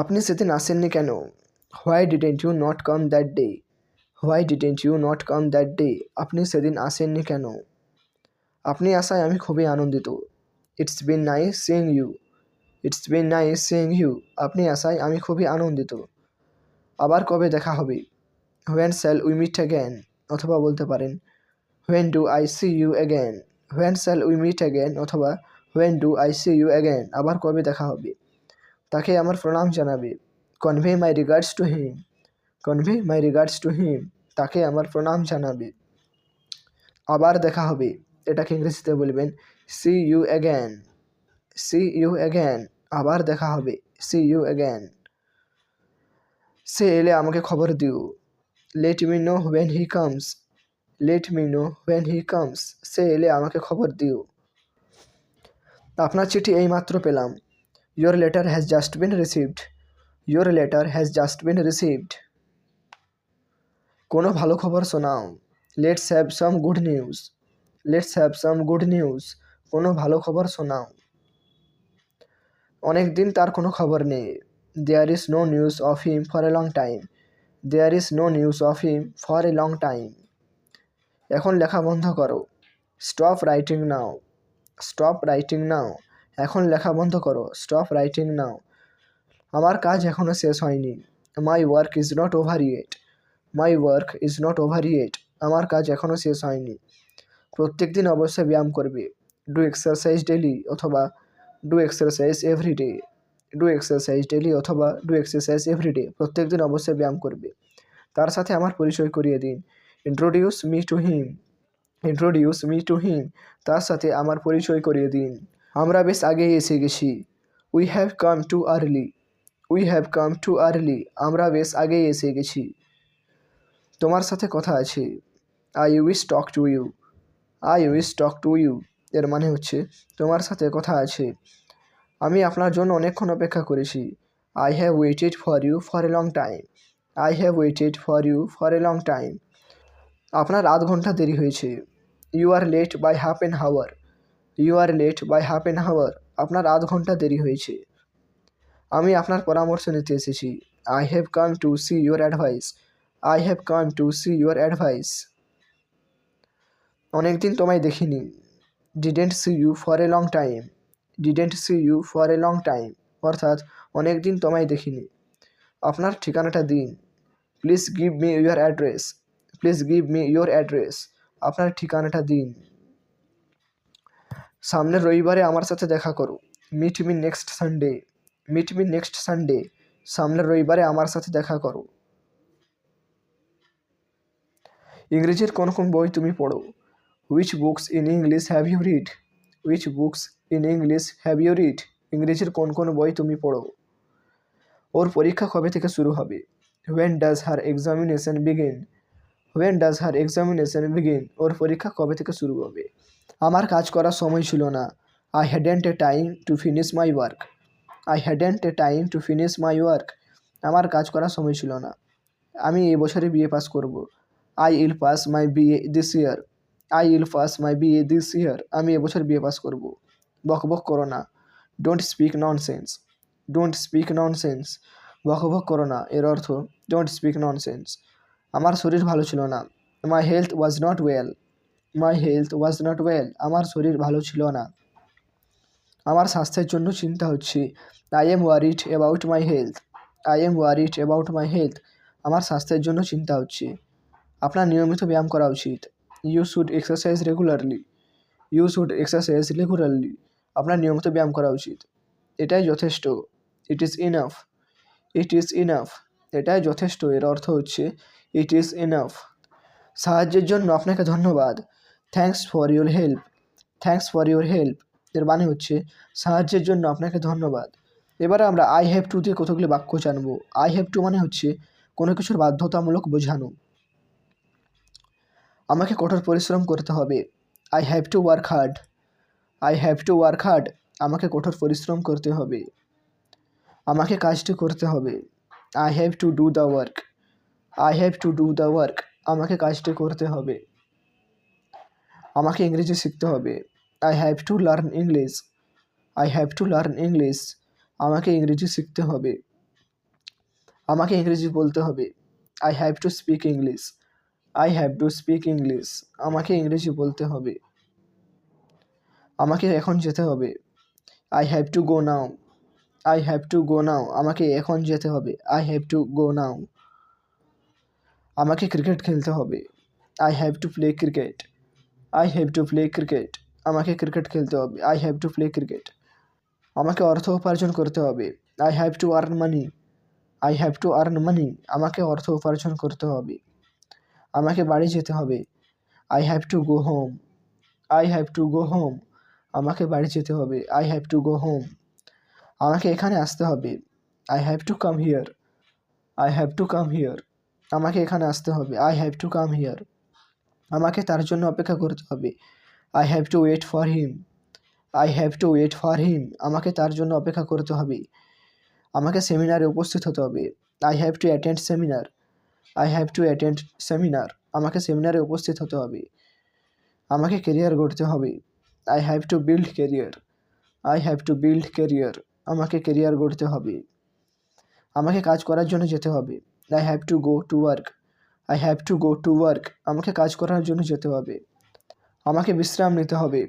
আপনি সেদিন আসেননি কেন? Why didn't you not come that day why didn't you not come that day আপনি সেদিন আসেননি কেন? আপনি আসায় আমি খুবই আনন্দিত। It's been nice seeing you it's been nice seeing you আপনি আসায় আমি খুবই আনন্দিত। আবার কবে দেখা হবে? When shall we meet again অথবা বলতে পারেন when do I see you again when shall we meet again অথবা when do I see you again আবার কবে দেখা হবে? তাকে আমার প্রণাম জানাবে। Convey my regards to him convey my regards to him তাকে আমার প্রণাম জানাবে। আবার দেখা হবে। এটাকে ইংরেজিতে বলবেন see you again see you again আবার দেখা হবে। সি ইউ অ্যাগেন সে এলে আমাকে খবর দিও। Let me know when he comes let me know when he comes সে এলে আমাকে খবর দিও। আপনার চিঠি এইমাত্র পেলাম। Your letter has just been received your letter has just been received কোনো ভালো খবর শোনাও। Let's have some good news let's have some good news কোনো ভালো খবর শোনাও। অনেক দিন তার কোনো খবর নেই। There is no news of him for a long time there is no news of him for a long time এখন লেখা বন্ধ করো। Stop writing now stop writing now এখন লেখা বন্ধ করো। স্টপ রাইটিং নাও আমার কাজ এখনও শেষ হয়নি। My work is not over yet my work is not over yet আমার কাজ এখনও শেষ হয়নি। প্রত্যেক দিন অবশ্যই ব্যায়াম করবে। ডু এক্সারসাইজ ডেলি অথবা do exercise everyday do exercise daily অথবা ডু এক্সারসাইজ এভরিডে প্রত্যেক দিন অবশ্যই ব্যায়াম করবে। তার সাথে আমার পরিচয় করিয়ে দিন। Introduce me to him introduce me to him তার সাথে আমার পরিচয় করিয়ে দিন। আমরা বেশ আগেই এসে গেছি। We have come too early we have come too early আমরা বেশ আগেই এসে গেছি। তোমার সাথে কথা আছে। I wish talk to you I wish talk to you এর মানে হচ্ছে, তোমার সাথে কথা আছে। আমি আপনার জন্য অনেকক্ষণ অপেক্ষা করেছি। I have waited for you for a long time I have waited for you for a long time আপনার আধ ঘণ্টা দেরি হয়েছে। You are late by half an hour you are late by half an hour আপনার আধ ঘণ্টা দেরি হয়েছে। আমি আপনার পরামর্শ নিতে এসেছি। I have come to see your advice I have come to see your advice অনেকদিন তোমায় দেখিনি। Didn't see you for a long time didn't see you for a long time অর্থাৎ অনেক দিন তোমায় দেখিনি। আপনার ঠিকানাটা দিন। Please give me your address please give me your address আপনার ঠিকানাটা দিন। সামনের রবিবারে আমার সাথে দেখা করো। Meet me next Sunday meet me next Sunday সামনের রবিবারে আমার সাথে দেখা করো। ইংরেজির কোন কোন বই তুমি পড়ো? Which books in English have you read which books in English have you read ইংরেজির কোন কোন বই তুমি পড়ো? ওর পরীক্ষা কবে থেকে শুরু হবে? When does her examination begin when does her examination begin ওর পরীক্ষা কবে থেকে শুরু হবে? আমার কাজ করার সময় ছিল না। I hadn't a time to finish my work I hadn't a time to finish my work আমার কাজ করার সময় ছিল না। আমি এই বছরে বিএ পাস করব। I will pass my BA this year I will pass my BA this year আমি এবছর বিএ পাস করব। বক বক করো না। Don't speak nonsense don't speak nonsense বক বক করো না। এর অর্থ ডোন্ট স্পিক ননসেন্স আমার শরীর ভালো ছিল না। My health was not well my health was not well আমার শরীর ভালো ছিল না। আমার স্বাস্থ্যের জন্য চিন্তা হচ্ছে। I am worried about my health I am worried about my health আমার স্বাস্থ্যের জন্য চিন্তা হচ্ছে। আপনার নিয়মিত ব্যায়াম করা উচিত। You should exercise regularly you should exercise regularly আপনার নিয়মিত ব্যায়াম করা উচিত। এটাই যথেষ্ট। It is enough it is enough এটাই যথেষ্ট। এর অর্থ হচ্ছে ইট ইজ ইনাফ সাহায্যের জন্য আপনাকে ধন্যবাদ। Thanks for your help thanks for your help এর মানে হচ্ছে সাহায্যের জন্য আপনাকে ধন্যবাদ। এবারে আমরা আই হ্যাভ টু দিয়ে কতগুলি বাক্য জানব। আই হ্যাভ টু মানে হচ্ছে কোনো কিছুর বাধ্যতামূলক বোঝানো। আমাকে কঠোর পরিশ্রম করতে হবে। I have to work hard I have to work hard আমাকে কঠোর পরিশ্রম করতে হবে। আমাকে কাজটি করতে হবে। I have to do the work I have to do the work আমাকে কাজটি করতে হবে। আমাকে ইংরেজি শিখতে হবে। I have to learn English I have to learn English আমাকে ইংরেজি শিখতে হবে। আমাকে ইংরেজি বলতে হবে। I have to speak English I have to speak English আমাকে ইংরেজি বলতে হবে। আমাকে এখন যেতে হবে। I have to go now I have to go now আমাকে এখন যেতে হবে। I have to go now আমাকে ক্রিকেট খেলতে হবে I have to play cricket I have to play cricket আমাকে ক্রিকেট খেলতে হবে I have to play cricket আমাকে অর্থ উপার্জন করতে হবে I have to earn money I have to earn money আমাকে অর্থ উপার্জন করতে হবে আমাকে বাড়ি যেতে হবে I have to go home I have to go home আমাকে বাড়ি যেতে হবে I have to go home আমাকে এখানে আসতে হবে I have to come here I have to come here আমাকে এখানে আসতে হবে। I have to come here আমাকে তার জন্য অপেক্ষা করতে হবে। I have to wait for him I have to wait for him আমাকে তার জন্য অপেক্ষা করতে হবে। আমাকে সেমিনারে উপস্থিত হতে হবে। I have to attend seminar I have to attend seminar আমাকে সেমিনারে উপস্থিত হতে হবে। আমাকে কেরিয়ার গড়তে হবে। I have to build career I have to build career আমাকে কেরিয়ার গড়তে হবে। আমাকে কাজ করার জন্য যেতে হবে। I have to go to work I have to go to work আমাকে কাজ করার জন্য যেতে হবে। আমাকে বিশ্রাম নিতে হবে।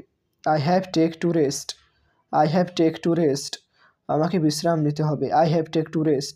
I have take to rest I have take to rest আমাকে বিশ্রাম নিতে হবে। I have take to rest